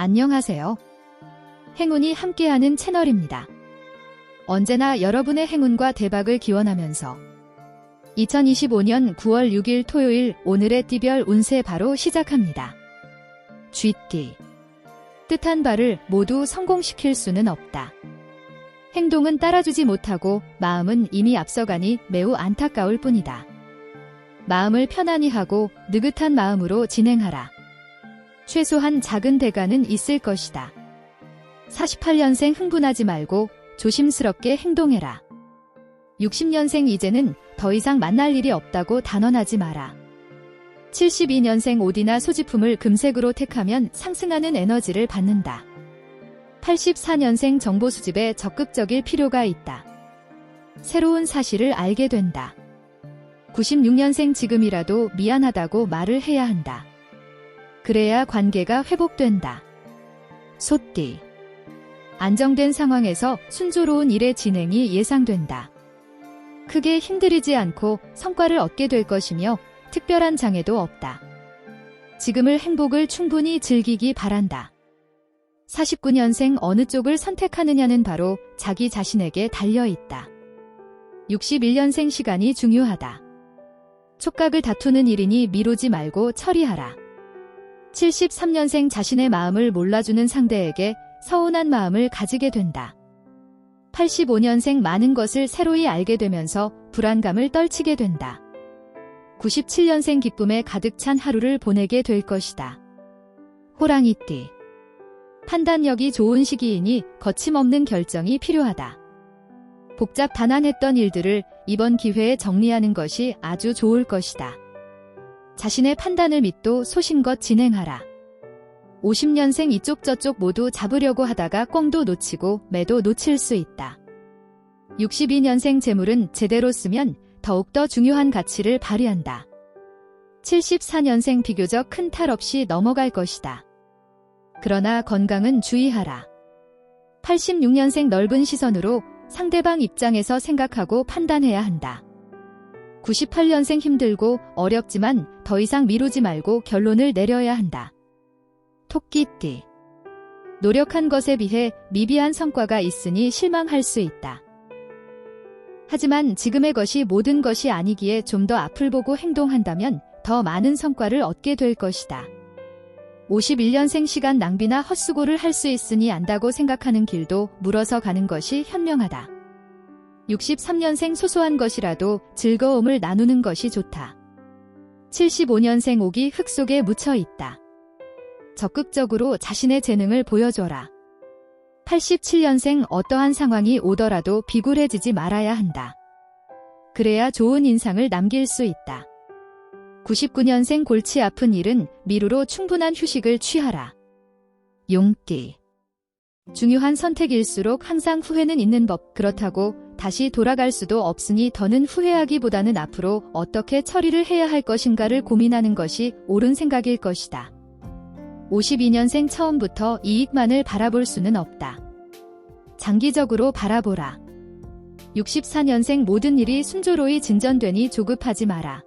안녕하세요. 행운이 함께하는 채널입니다. 언제나 여러분의 행운과 대박을 기원하면서 2025년 9월 6일 토요일 오늘의 띠별 운세 바로 시작합니다. 쥐띠. 뜻한 바를 모두 성공시킬 수는 없다. 행동은 따라주지 못하고 마음은 이미 앞서가니 매우 안타까울 뿐이다. 마음을 편안히 하고 느긋한 마음으로 진행하라. 최소한 작은 대가는 있을 것이다. 48년생 흥분하지 말고 조심스럽게 행동해라. 60년생 이제는 더 이상 만날 일이 없다고 단언하지 마라. 72년생 옷이나 소지품을 금색으로 택하면 상승하는 에너지를 받는다. 84년생 정보 수집에 적극적일 필요가 있다. 새로운 사실을 알게 된다. 96년생 지금이라도 미안하다고 말을 해야 한다. 그래야 관계가 회복된다. 소띠. 안정된 상황에서 순조로운 일의 진행이 예상된다. 크게 힘들이지 않고 성과를 얻게 될 것이며 특별한 장애도 없다. 지금을 행복을 충분히 즐기기 바란다. 49년생 어느 쪽을 선택하느냐는 바로 자기 자신에게 달려 있다. 61년생 시간이 중요하다. 촉각을 다투는 일이니 미루지 말고 처리하라. 73년생 자신의 마음을 몰라주는 상대에게 서운한 마음을 가지게 된다. 85년생 많은 것을 새로이 알게 되면서 불안감을 떨치게 된다. 97년생 기쁨에 가득 찬 하루를 보내게 될 것이다. 호랑이띠. 판단력이 좋은 시기이니 거침없는 결정이 필요하다. 복잡 단안했던 일들을 이번 기회에 정리하는 것이 아주 좋을 것이다. 자신의 판단을 믿고 소신껏 진행하라. 50년생 이쪽 저쪽 모두 잡으려고 하다가 꽁도 놓치고 매도 놓칠 수 있다. 62년생 재물은 제대로 쓰면 더욱더 중요한 가치를 발휘한다. 74년생 비교적 큰 탈 없이 넘어갈 것이다. 그러나 건강은 주의하라. 86년생 넓은 시선으로 상대방 입장에서 생각하고 판단해야 한다. 98년생 힘들고 어렵지만 더 이상 미루지 말고 결론을 내려야 한다. 토끼띠. 노력한 것에 비해 미비한 성과가 있으니 실망할 수 있다. 하지만 지금의 것이 모든 것이 아니기에 좀 더 앞을 보고 행동한다면 더 많은 성과를 얻게 될 것이다. 51년생 시간 낭비나 헛수고를 할 수 있으니 안다고 생각하는 길도 물어서 가는 것이 현명하다. 63년생 소소한 것이라도 즐거움을 나누는 것이 좋다. 75년생 옥이 흙 속에 묻혀 있다. 적극적으로 자신의 재능을 보여줘라. 87년생 어떠한 상황이 오더라도 비굴해지지 말아야 한다. 그래야 좋은 인상을 남길 수 있다. 99년생 골치 아픈 일은 미루로 충분한 휴식을 취하라. 용띠. 중요한 선택일수록 항상 후회는 있는 법. 그렇다고 다시 돌아갈 수도 없으니 더는 후회하기보다는 앞으로 어떻게 처리를 해야 할 것인가를 고민하는 것이 옳은 생각일 것이다. 52년생 처음부터 이익만을 바라볼 수는 없다. 장기적으로 바라보라. 64년생 모든 일이 순조로이 진전되니 조급하지 마라.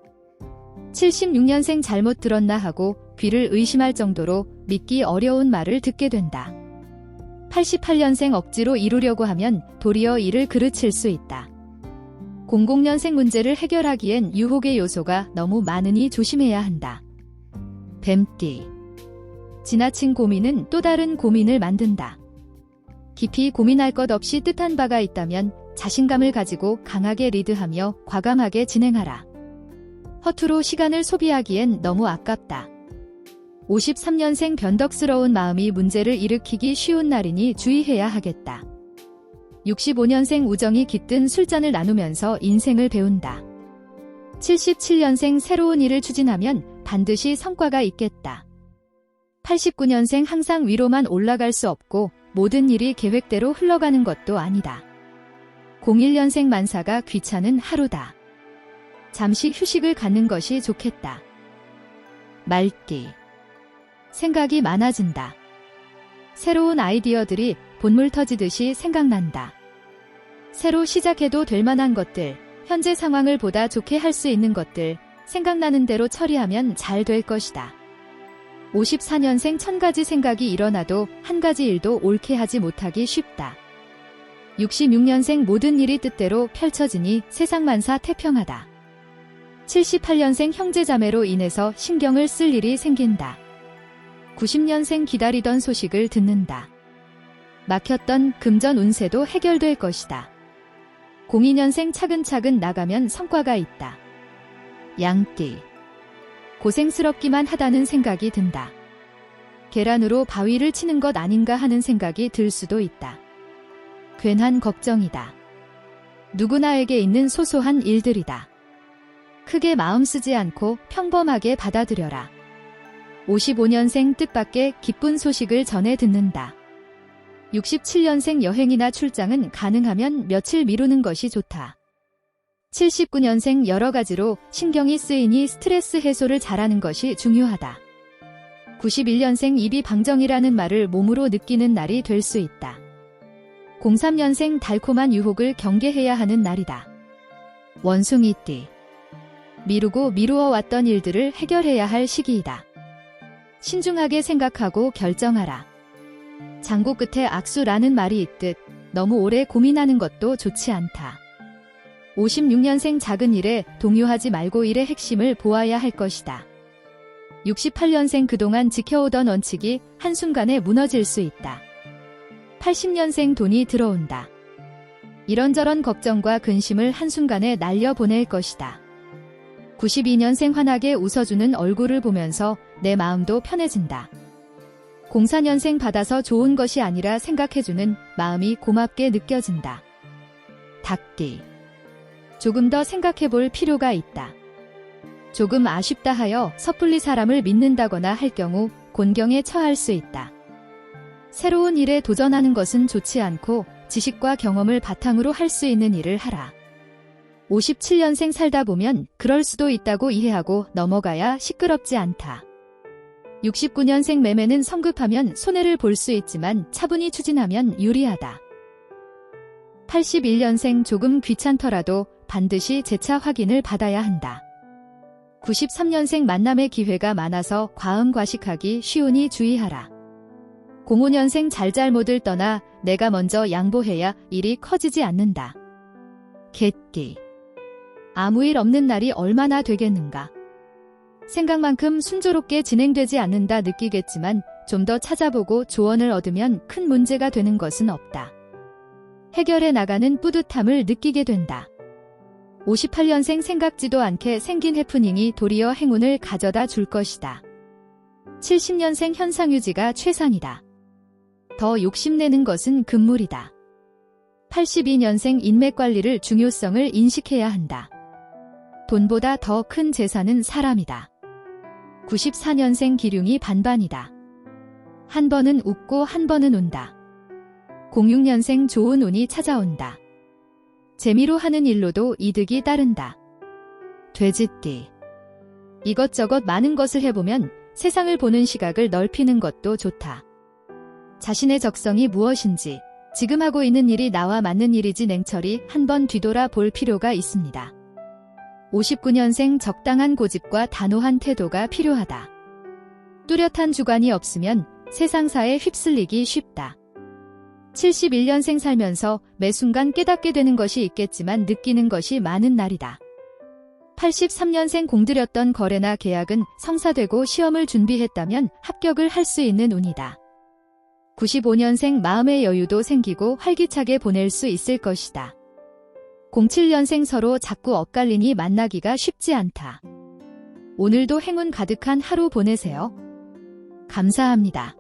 76년생 잘못 들었나 하고 귀를 의심할 정도로 믿기 어려운 말을 듣게 된다. 88년생 억지로 이루려고 하면 도리어 이를 그르칠 수 있다. 00년생 문제를 해결하기엔 유혹의 요소가 너무 많으니 조심해야 한다. 뱀띠. 지나친 고민은 또 다른 고민을 만든다. 깊이 고민할 것 없이 뜻한 바가 있다면 자신감을 가지고 강하게 리드하며 과감하게 진행하라. 허투루 시간을 소비하기엔 너무 아깝다. 53년생 변덕스러운 마음이 문제를 일으키기 쉬운 날이니 주의해야 하겠다. 65년생 우정이 깃든 술잔을 나누면서 인생을 배운다. 77년생 새로운 일을 추진하면 반드시 성과가 있겠다. 89년생 항상 위로만 올라갈 수 없고 모든 일이 계획대로 흘러가는 것도 아니다. 01년생 만사가 귀찮은 하루다. 잠시 휴식을 갖는 것이 좋겠다. 말띠. 생각이 많아진다. 새로운 아이디어들이 본물 터지듯이 생각난다. 새로 시작해도 될 만한 것들, 현재 상황을 보다 좋게 할 수 있는 것들, 생각나는 대로 처리하면 잘 될 것이다. 54년생 천가지 생각이 일어나도 한 가지 일도 옳게 하지 못하기 쉽다. 66년생 모든 일이 뜻대로 펼쳐지니 세상만사 태평하다. 78년생 형제자매로 인해서 신경을 쓸 일이 생긴다. 90년생 기다리던 소식을 듣는다. 막혔던 금전 운세도 해결될 것이다. 02년생 차근차근 나가면 성과가 있다. 양띠. 고생스럽기만 하다는 생각이 든다. 계란으로 바위를 치는 것 아닌가 하는 생각이 들 수도 있다. 괜한 걱정이다. 누구나에게 있는 소소한 일들이다. 크게 마음 쓰지 않고 평범하게 받아들여라. 55년생 뜻밖의 기쁜 소식을 전해 듣는다. 67년생 여행이나 출장은 가능하면 며칠 미루는 것이 좋다. 79년생 여러 가지로 신경이 쓰이니 스트레스 해소를 잘하는 것이 중요하다. 91년생 입이 방정이라는 말을 몸으로 느끼는 날이 될 수 있다. 03년생 달콤한 유혹을 경계해야 하는 날이다. 원숭이띠. 미루고 미루어 왔던 일들을 해결해야 할 시기이다. 신중하게 생각하고 결정하라. 장고 끝에 악수라는 말이 있듯 너무 오래 고민하는 것도 좋지 않다. 56년생 작은 일에 동요하지 말고 일의 핵심을 보아야 할 것이다. 68년생 그동안 지켜오던 원칙이 한순간에 무너질 수 있다. 80년생 돈이 들어온다. 이런저런 걱정과 근심을 한순간에 날려보낼 것이다. 92년생 환하게 웃어주는 얼굴을 보면서 내 마음도 편해진다. 04년생 받아서 좋은 것이 아니라 생각해주는 마음이 고맙게 느껴진다. 닭띠. 조금 더 생각해 볼 필요가 있다. 조금 아쉽다 하여 섣불리 사람을 믿는다거나 할 경우 곤경에 처할 수 있다. 새로운 일에 도전하는 것은 좋지 않고 지식과 경험을 바탕으로 할 수 있는 일을 하라. 57년생 살다 보면 그럴 수도 있다고 이해하고 넘어가야 시끄럽지 않다. 69년생 매매는 성급하면 손해를 볼 수 있지만 차분히 추진하면 유리하다. 81년생 조금 귀찮더라도 반드시 재차 확인을 받아야 한다. 93년생 만남의 기회가 많아서 과음과식하기 쉬우니 주의하라. 05년생 잘잘못을 떠나 내가 먼저 양보해야 일이 커지지 않는다. 개띠. 아무 일 없는 날이 얼마나 되겠는가. 생각만큼 순조롭게 진행되지 않는다 느끼겠지만 좀 더 찾아보고 조언을 얻으면 큰 문제가 되는 것은 없다. 해결해 나가는 뿌듯함을 느끼게 된다. 58년생 생각지도 않게 생긴 해프닝이 도리어 행운을 가져다 줄 것이다. 70년생 현상 유지가 최상이다. 더 욕심내는 것은 금물이다. 82년생 인맥 관리를 중요성을 인식해야 한다. 돈보다 더 큰 재산은 사람이다. 94년생 기륭이 반반이다. 한 번은 웃고 한 번은 운다. 06년생 좋은 운이 찾아온다. 재미로 하는 일로도 이득이 따른다. 돼지띠. 이것저것 많은 것을 해보면 세상을 보는 시각을 넓히는 것도 좋다. 자신의 적성이 무엇인지, 지금 하고 있는 일이 나와 맞는 일이지 냉철히 한번 뒤돌아 볼 필요가 있습니다. 59년생 적당한 고집과 단호한 태도가 필요하다. 뚜렷한 주관이 없으면 세상사에 휩쓸리기 쉽다. 71년생 살면서 매 순간 깨닫게 되는 것이 있겠지만 느끼는 것이 많은 날이다. 83년생 공들였던 거래나 계약은 성사되고 시험을 준비했다면 합격을 할 수 있는 운이다. 95년생 마음의 여유도 생기고 활기차게 보낼 수 있을 것이다. 07년생 서로 자꾸 엇갈리니 만나기가 쉽지 않다. 오늘도 행운 가득한 하루 보내세요. 감사합니다.